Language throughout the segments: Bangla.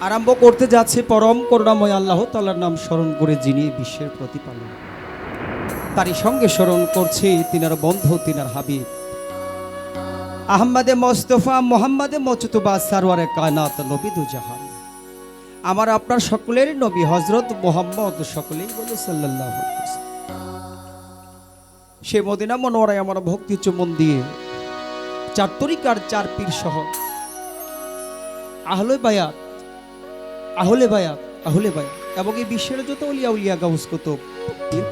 আরম্ভ করতে যাচ্ছে পরম করুণাময় আল্লাহ তাল্লার নাম স্মরণ করে যিনি বিশ্বের প্রতিপালন তারই সঙ্গে স্মরণ করছে তিনার বন্ধু, তিনার হাবিব। আহম্মদে মোস্তফা, মোহাম্মদে মচতুবা সারওয়ারে কায়নাত, নবিদু জাহান। আমার আপনার সকলের নবী হজরত মোহাম্মদ সকলেই বলে ওয়াসাল্লাম। সে মদিনা মনোয়ারায় আমার ভক্তি চুমন দিয়ে। চার তরিকার চার পীর সহ। আহলে বায়াত আহলে বায়াত আহলে বায়াত। এবং এই বিশ্বের যত উলিয়া উলিয়া গাউস কুতুব, পীর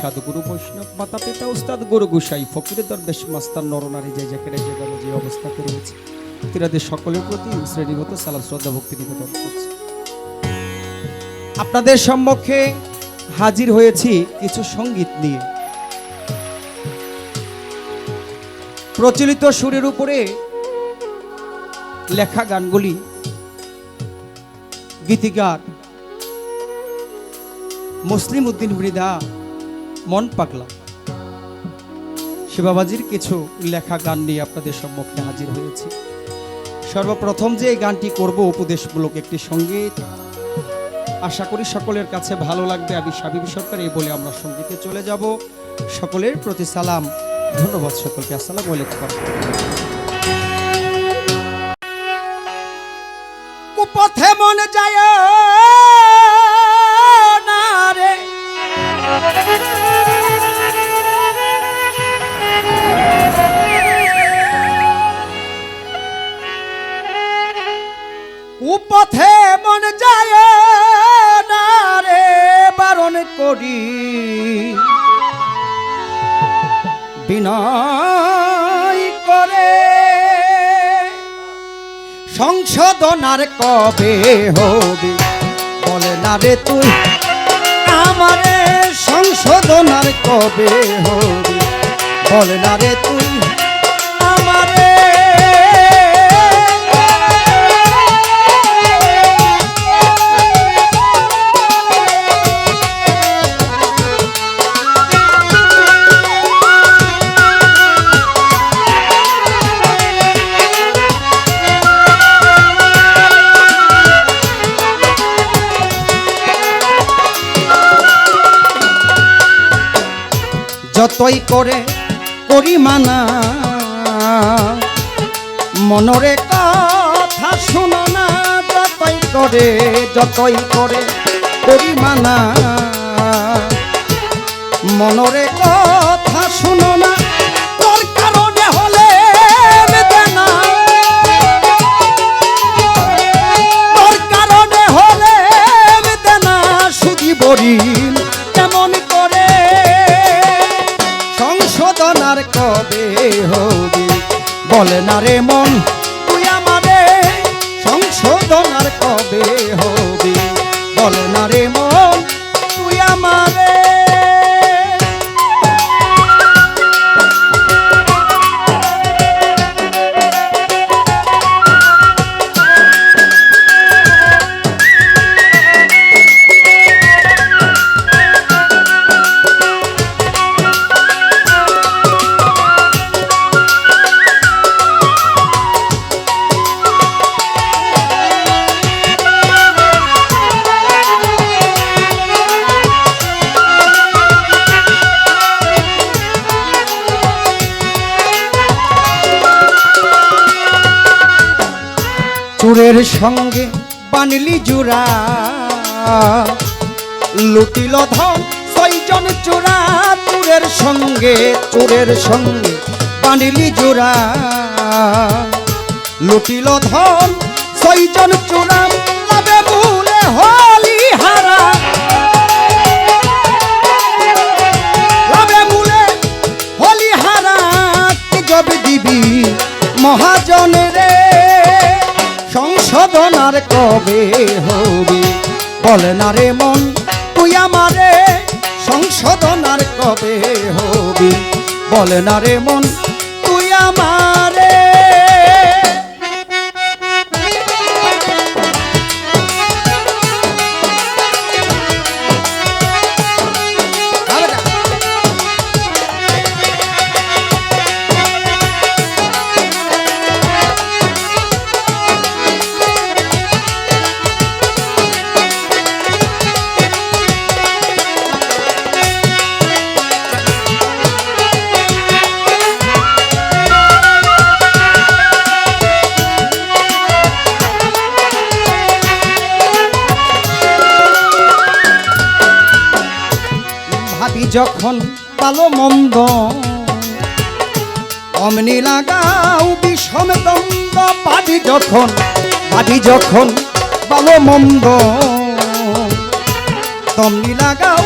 সাধুগুরু বৈষ্ণব, মাতা পিতা, উস্তাদ, গুরু গুসাই, ফকির দরবেশ মাস্তার নরনারী যে যেখানে যেভাবে যে অবস্থাতে রয়েছে তিনাদের সকলের প্রতি শ্রেণীগত সালাম, শ্রদ্ধা, ভক্তি নিবেদন করছে। আপনাদের সম্মুখে হাজির হয়েছি কিছু সংগীত নিয়ে। প্রচলিত সুরের উপরে লেখা গানগুলি, গীতিকার মুসলিম উদ্দিন মৃদা মন পাগলা। শিবাবাজির কিছু লেখা গান নিয়ে আপনাদের সম্মুখে হাজির হয়েছি। সর্বপ্রথম যে এই গানটি করব উপদেশমূলক একটি সংগীত, আশা করি সকলের কাছে ভালো লাগবে। আমি সাবিব সরকার এই বলে আমরা সঙ্গীতে চলে যাব। সকলের প্রতি সালাম। ধন্যবাদ সকলকে আসসালামু আলাইকুম। কুপথে মন যায় সংশোধনার কবে হবে? বলে, না রে তুই, আমারে সংশোধনার কবে হবে? বলে, না রে তুই যতই করে করি মানা মনরে কথা শুনো না যতই করে যতই করে করি মানা মনরে কথা বলে না রে মন তুই আমারে সংশোধনার কবে হবে? বলে না রে মন চোরের সঙ্গে বানলি জোড়া। লুটিল ধন ছয়জন চোরা, চোরের সঙ্গে চোরের সঙ্গে বানলি জোড়া। লুটিল ধন ছয়জন চোরা লাভে মহাজন? রে সংশোধনার কবে হবে? বলে না রে মন, তুই আমারে সংশোধনার কবে হবে? বলে না রে মন যখন পালো মন্দ, অমনি লাগাও বিষম দ্বন্দ্ব পাবি যখন পাবি যখন পালো মন্দ, তমনি লাগাও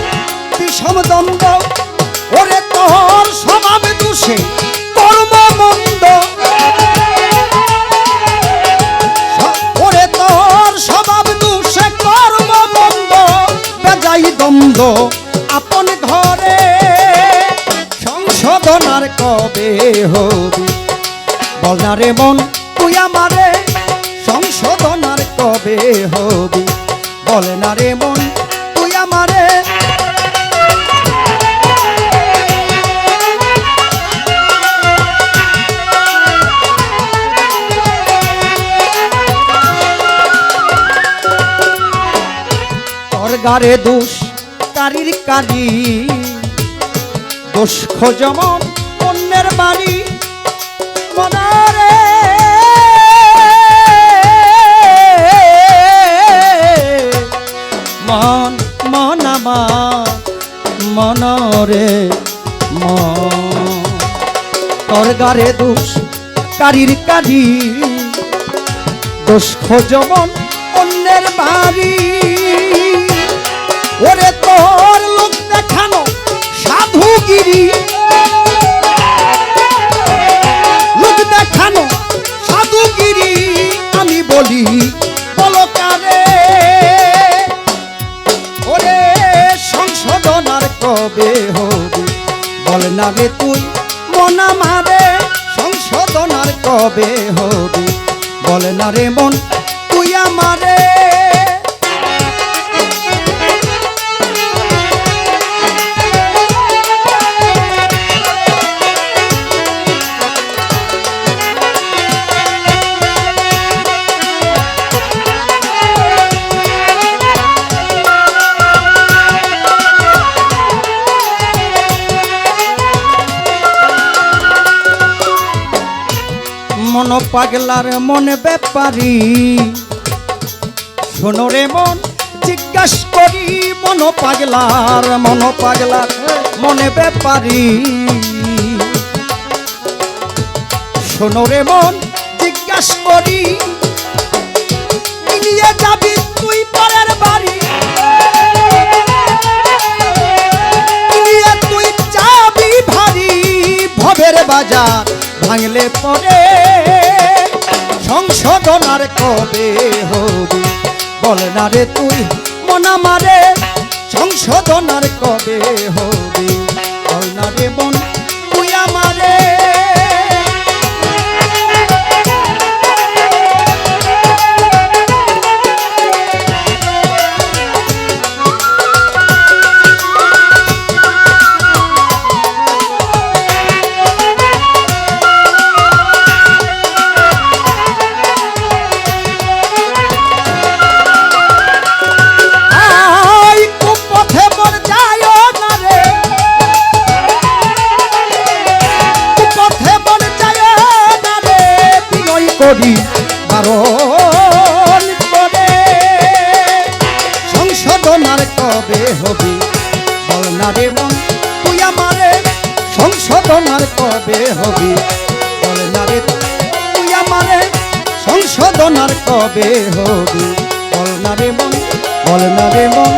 সংশোধনার কবে হবি বল না রে মন তুই আমারে, সংশোধনার কবে হবি বল না রে মন তুই আমারে। তোর গারে দোষ, কারির কারি। দোষ খোঁজমন অন্যের বাড়ি মনারে। মন মন আমার, মনরে মন। তোর গারে দোষ, কারির কারি দোষ খোঁজমন অন্যের বাড়ি। কবে হবি? বল না রে তুই, মন আমারে সংশোধন আর কবে হবি? বল না রে মন, তুই আমারে মন পাগলার মনে ব্যাপারি। শোনো রে মন, জিজ্ঞাস করি, মন পাগলার মন পাগলার মনে ব্যাপারি। শোনো রে মন, জিজ্ঞাস করি নিয়ে যাবি তুই পরের বাড়ি। তুই যাবি ভারী, ভবের বাজার ভাঙলে পরে। সংশোধন আর কবে হবে? বল না রে তুই মনামারে সংশোধন আর কবে হবি? করি বারণ করে। সংশোধনার কবে হবি? বল না রে মন, তুই আমারে সংশোধনার কবে হবি? বল না রে তুই আমারে সংশোধনার কবে হবি? বল না রে মন, বল না রে মন